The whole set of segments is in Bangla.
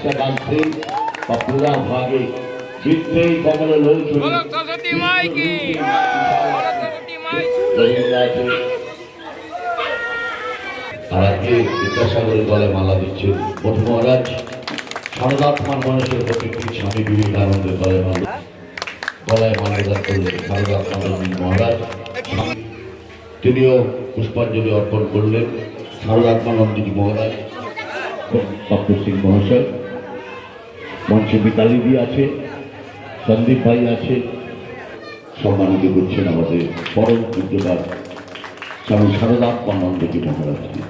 চেষ্টা কাঁদছেন বা পুরা ভাগে রবীন্দ্র আছে আর আজকে বিদ্যাসাগরের গলে মালা দিচ্ছেন প্রথম মহারাজ। সারদাত্মান মানুষের প্রতিটি স্বামী বিবেকানন্দের গলে মালা। গলায় মালাদান করলেন সারদাত্মানন্দ মহারাজ। তিনিও পুষ্পাঞ্জলি অর্পণ করলেন। সারদাত্মানন্দজি মহারাজ সিং মহাশয়। মঞ্চে মিতালিদি আছে, সন্দীপ ভাই আছে। সম্মানিত করছেন আমাদের পরম পূজ্যপাত স্বামী শারদাত্মানন্দজি মহারাজকে।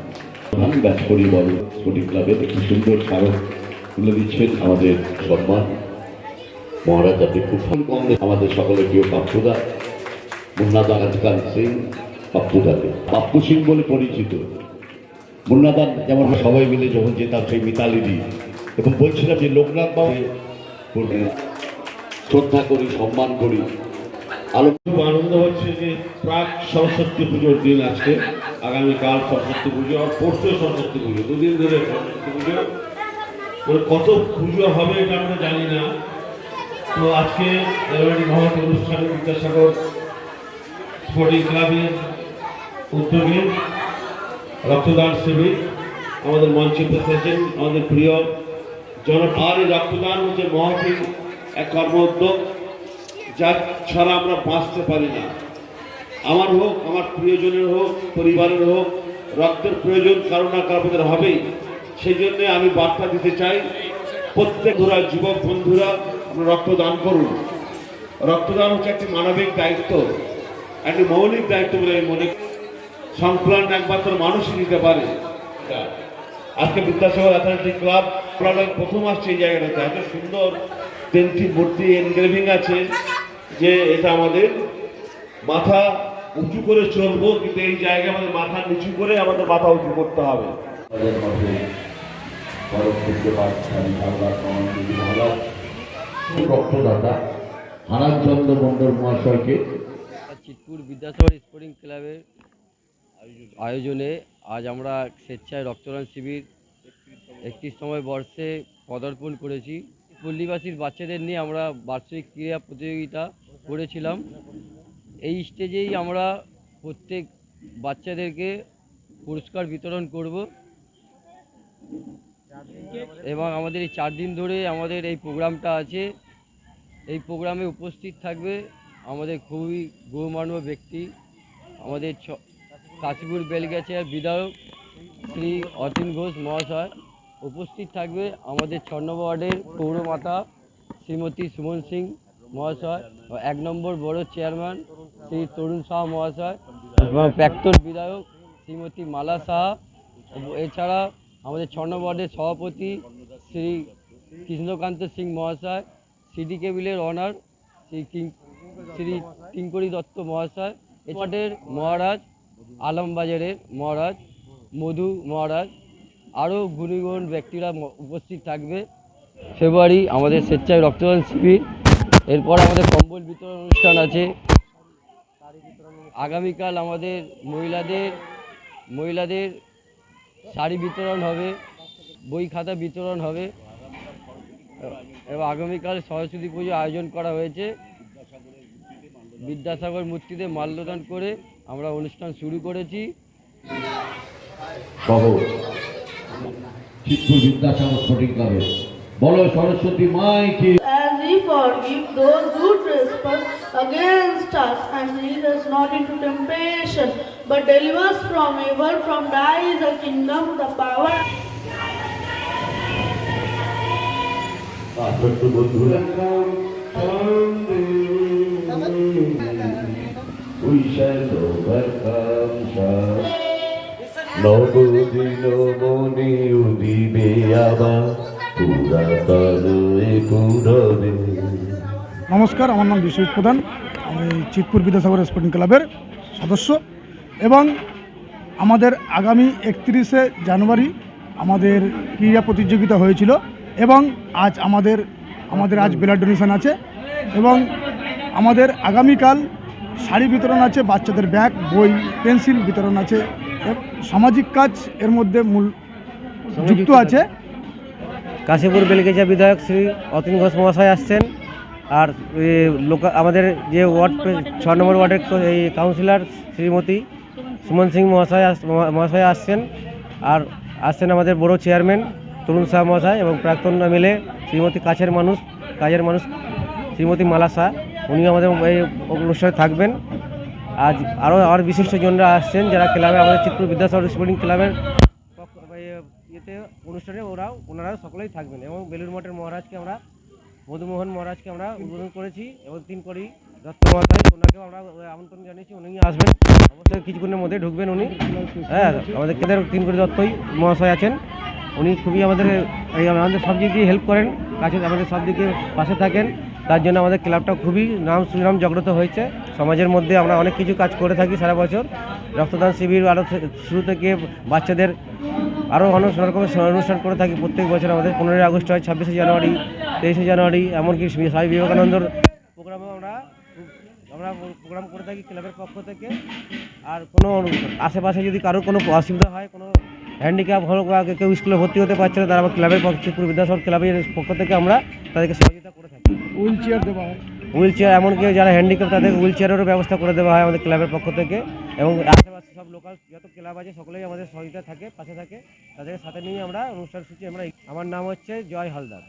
প্রধান ব্যাচ পরিবার স্পোর্টিং ক্লাবের একটি সুন্দর স্মারক তুলে দিচ্ছেন আমাদের সম্মান। মহারাজ, আপনি খুব কংগ্রেস আমাদের সকলের প্রিয় পাপ্পুদা, মুন্নাদা আজকাল সিং পাপ্পুদাকে। পাপ্পু সিং বলে পরিচিত। মুন্নাদান যেমন সবাই মিলে যখন যেতাম সেই মিতালি দি। এবং বলছিলাম যে লোকনাথ বাবু শ্রদ্ধা করি সম্মান করি। আলো খুব আনন্দ হচ্ছে যে প্রাক সরস্বতী পুজোর দিন আজকে। আগামীকাল সরস্বতী পুজো আর পরশু সরস্বতী পুজো দুদিন ধরে সরস্বতী পুজো। মানে কত পুজো হবে এটা আমরা জানি না। তো আজকে মহৎ অনুষ্ঠানে বিদ্যাসাগর স্পোর্টিং ক্লাবের উদ্যোগে রক্তদান শিবির আমাদের মঞ্চে উপস্থিত আমাদের প্রিয় জন আর রক্তদান হচ্ছে মহৎ এক কর্ম উদ্যোগ যা ছাড়া আমরা বাঁচতে পারি না। আমার হোক, আমার প্রিয়জনের হোক, পরিবারের হোক, রক্তের প্রয়োজন কারও না কারোদের হবেই। সেই জন্যে আমি বার্তা দিতে চাই, প্রত্যেক ঘোরা যুবক বন্ধুরা আমরা রক্তদান করুন। রক্তদান হচ্ছে একটি মানবিক দায়িত্ব, একটি মৌলিক দায়িত্ব বলে আমি মনে করি। সংক্রান্ত একমাত্র মানুষই নিতে পারে। আজকে বিদ্যাসাগর অ্যাথলেটিক ক্লাব ক্লাবের প্রথম আসছে এই জায়গাটাতে এত সুন্দর তিনটি মূর্তি এনগ্রেভিং আছে যে এটা আমাদের মাথা উঁচু করে চলবো কিন্তু এই জায়গায় আমাদের মাথা নিচু করে আমাদের মাথা উঁচু করতে হবে। রক্তদাতা আনাদচন্দ্র মণ্ডল মহাশয়কে চিতপুর বিদ্যাসাগর স্পোর্টিং ক্লাবের আয়োজনে আজ আমরা স্বেচ্ছায় রক্তদান শিবির একত্রিশ সময় বর্ষে পদার্পণ করেছি। পল্লীবাসীর বাচ্চাদের নিয়ে আমরা বার্ষিক ক্রীড়া প্রতিযোগিতা করেছিলাম। এই স্টেজেই আমরা প্রত্যেক বাচ্চাদেরকে পুরস্কার বিতরণ করব। এবং আমাদের এই চার দিন ধরে আমাদের এই প্রোগ্রামটা আছে। এই প্রোগ্রামে উপস্থিত থাকবে আমাদের খুবই গৌমান্য ব্যক্তি, আমাদের কাশীপুর বেলগাছিয়ার বিধায়ক শ্রী অতীন ঘোষ মহাশয়। উপস্থিত থাকবে আমাদের ছ নম্বর ওয়ার্ডের পৌরমাতা শ্রীমতী সুমন সিং মহাশয় এক নম্বর বড় চেয়ারম্যান শ্রী তরুণ সাহা মহাশয় এবং প্রাক্তন বিধায়ক শ্রীমতী মালা সাহা। এছাড়া আমাদের ছ নম্বর ওয়ার্ডের সভাপতি শ্রী কৃষ্ণকান্ত সিং মহাশয়, সিডি কেবিলের অনার শ্রী কিং শ্রী কিঙ্করি দত্ত মহাশয় ওয়ার্ডের মহারাজ, আলমবাজারের মহারাজ, মধু মহারাজ আরও গুণীগুণ ব্যক্তিরা উপস্থিত থাকবে। ফেব্রুয়ারি আমাদের স্বেচ্ছায় রক্তদান শিবির। এরপর আমাদের কম্বল বিতরণ অনুষ্ঠান আছে। আগামীকাল আমাদের মহিলাদের মহিলাদের শাড়ি বিতরণ হবে, বই খাতা বিতরণ হবে। এবং আগামীকাল সরস্বতী পুজো আয়োজন করা হয়েছে। বিদ্যাসাগর মূর্তিতে মাল্যদান করে আমরা অনুষ্ঠান শুরু করেছি। সহ বিদ্যাসাগর স্পোর্টিং ক্লাবের বলো সরস্বতী মাই কি as we forgive those who trespass against us, and lead us not into temptation, but deliver us from evil. From thy is the kingdom, the power, বন্ধুরা উদিবে আবার পুরাতন পুরবে নমস্কার, আমার নাম বিশ্বজিৎ প্রধান। আমি চিতপুর বিদ্যাসাগর স্পোর্টিং ক্লাবের সদস্য এবং আমাদের আগামী একত্রিশে জানুয়ারি আমাদের ক্রীড়া প্রতিযোগিতা হয়েছিল এবং আজ আমাদের আমাদের আজ ব্লাড ডোনেশন আছে এবং আমাদের আগামীকাল শাড়ি বিতরণ আছে, বাচ্চাদের ব্যাগ, বই, পেন্সিল বিতরণ আছে সামাজিক কাজ এর মধ্যে মূল যুক্ত আছে। কাশীপুর বেলগেজা বিধায়ক শ্রী অতীন ঘোষ মহাশয় আসছেন। আর লোকা আমাদের যে ওয়ার্ড ছ নম্বর ওয়ার্ডের এই কাউন্সিলর শ্রীমতী সুমন সিং মহাশয় মহাশয় আসছেন। আর আসছেন আমাদের বড় চেয়ারম্যান তরুণ শাহ মহাশয় এবং প্রাক্তন মিলে শ্রীমতী কাছের মানুষ কাজের মানুষ শ্রীমতী মালা শাহ। উনি আমাদের এই অনুষ্ঠানে থাকবেন। আজ আরও আর বিশিষ্টজনরা আসছেন যারা ক্লাবে আমাদের চিত্র বিদ্যাসাগর স্পোর্টিং ক্লাবের ইয়েতে অনুষ্ঠানে ওরাও ওনারা সকলেই থাকবেন এবং বেলুর মঠের মহারাজকে আমরা, মধুমোহন মহারাজকে আমরা উদ্বোধন করেছি এবং তিন করি। দত্ত মহাশয় ওনাকেও আমরা আমন্ত্রণ জানিয়েছি উনি আসবেন। অবশ্যই কিছুক্ষণের মধ্যে ঢুকবেন উনি। হ্যাঁ আমাদের কেদের তিন করি দত্তই মহাশয় আছেন। উনি খুবই আমাদের আমাদের সব দিক দিয়ে হেল্প করেন। কাছে আমাদের সব দিকে পাশে থাকেন। তার জন্য আমাদের ক্লাবটা খুবই নাম সুনাম জাগ্রত হয়েছে। সমাজের মধ্যে আমরা অনেক কিছু কাজ করে থাকি সারা বছর। রক্তদান শিবির আরও শুরু থেকে বাচ্চাদের আরও অনেক রকমের অনুষ্ঠান করে থাকি। প্রত্যেক বছর আমাদের পনেরোই আগস্ট হয়, ছাব্বিশে জানুয়ারি, তেইশে জানুয়ারি, এমনকি স্বামী বিবেকানন্দর প্রোগ্রামে আমরা আমরা প্রোগ্রাম করে থাকি ক্লাবের পক্ষ থেকে। আর কোনো আশেপাশে যদি কারোর কোনো অসুবিধা হয়, কোনো হ্যান্ডিক্যাপ হলো বা কেউ স্কুলে ভর্তি হতে পারছে না, তারা ক্লাবের পক্ষ চিত্র বিদ্যাসাগর ক্লাবের পক্ষ থেকে আমরা তাদেরকে সহযোগিতা করে থাকি। হুইল চেয়ার দেওয়া হয়। চেয়ার, এমনকি যারা হ্যান্ডিক্যাপ তাদের হুইল চেয়ারেরও ব্যবস্থা করে দেওয়া হয় আমাদের ক্লাবের পক্ষ থেকে। এবং আশেপাশে সব লোকাল যত ক্লাব আছে, সকলেই আমাদের সহযোগিতা থাকে, পাশে থাকে। তাদের সাথে নিয়ে আমরা অনুষ্ঠান সূচি আমরা আমার নাম হচ্ছে জয় হালদার।